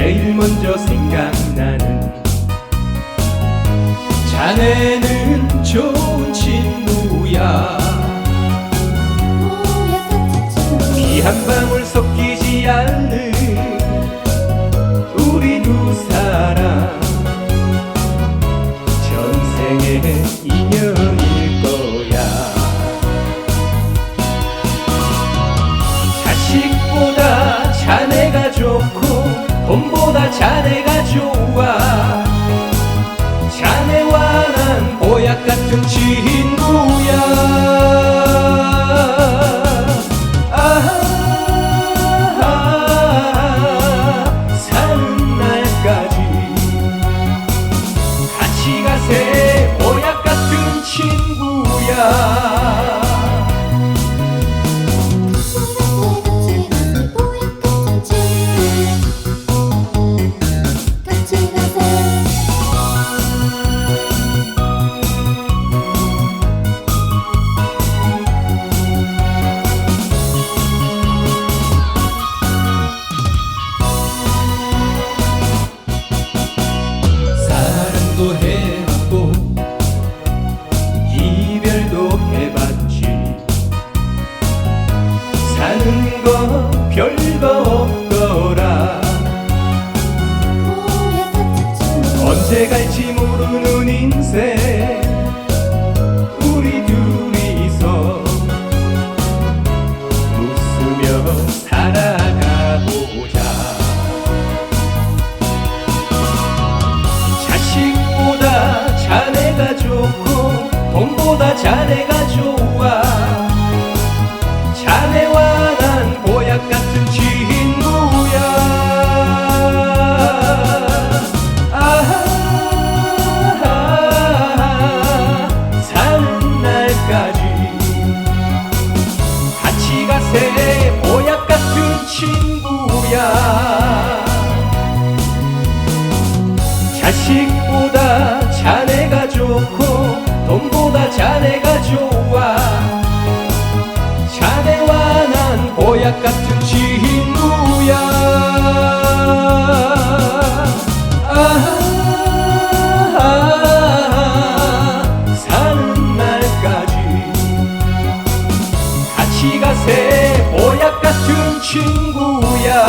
제일 먼저 생각나는 자네는 좋은 친구야. 피 한 방울 섞이지 않는 우리 두 사람. 전생의 인연일 거야. 자식보다 자네가 좋고 돈보다 자네가 좋아. 자네와 난 보약 같은 친구야. 아, 사는 날까지 같이 가세. 보약 같은 친구야 거 별거 없더라. 언제 갈지 모르는 인생 가세 보약 같은 친구야. 자식보다 자네가 좋고 친구야.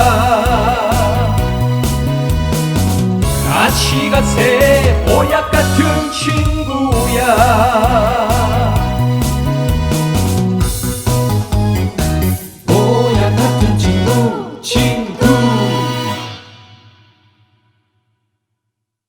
같이 가세 보약 같은